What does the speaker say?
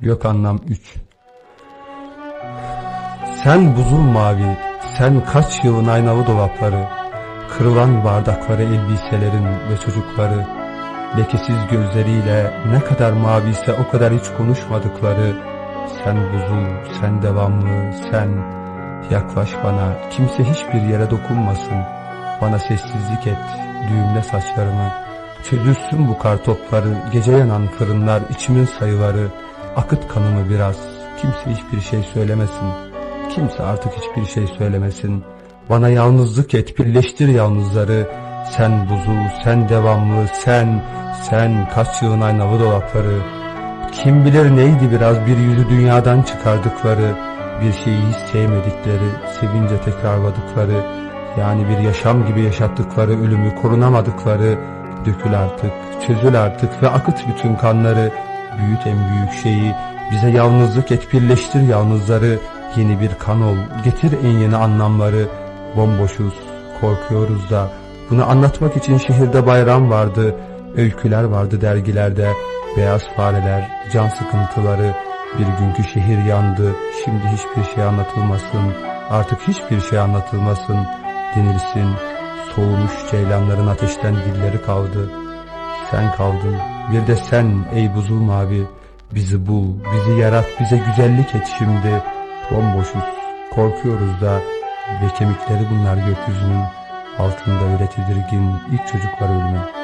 Gök anlam 3 Sen buzul mavi, sen kaç yılın aynalı dolapları, kırılan bardakları elbiselerin ve çocukları, lekesiz gözleriyle ne kadar maviyse o kadar hiç konuşmadıkları, sen buzul, sen devamlı, sen yaklaş bana, kimse hiçbir yere dokunmasın, bana sessizlik et, düğümle saçlarımı, çözülsün bu kar topları, gece yanan fırınlar, içimin sayıları, akıt kanımı biraz, kimse hiçbir şey söylemesin, kimse artık hiçbir şey söylemesin, bana yalnızlık et, birleştir yalnızları, sen buzul, sen devamlı, sen, sen kaç yılın aynalı dolapları, kim bilir neydi biraz bir yüzü dünyadan çıkardıkları, bir şeyi hiç sevmedikleri, sevince tekrarladıkları, yani bir yaşam gibi yaşattıkları ölümü korunamadıkları, dökül artık, çözül artık ve akıt bütün kanları, büyüt en büyük şeyi, bize yalnızlık et birleştir yalnızları, yeni bir kan ol, getir en yeni anlamları, bomboşuz, korkuyoruz da, bunu anlatmak için şehirde bayram vardı, öyküler vardı dergilerde, beyaz fareler, can sıkıntıları, bir günkü şehir yandı, şimdi hiçbir şey anlatılmasın, artık hiçbir şey anlatılmasın, denilsin, soğumuş ceylanların ateşten dilleri kaldı. Sen kaldın, bir de sen ey buzul mavi, bizi bul, bizi yarat, bize güzellik et şimdi, bomboşuz, korkuyoruz da, ve kemikleri bunlar gökyüzünün, altında öyle tedirgin ilk çocuklar ölümü.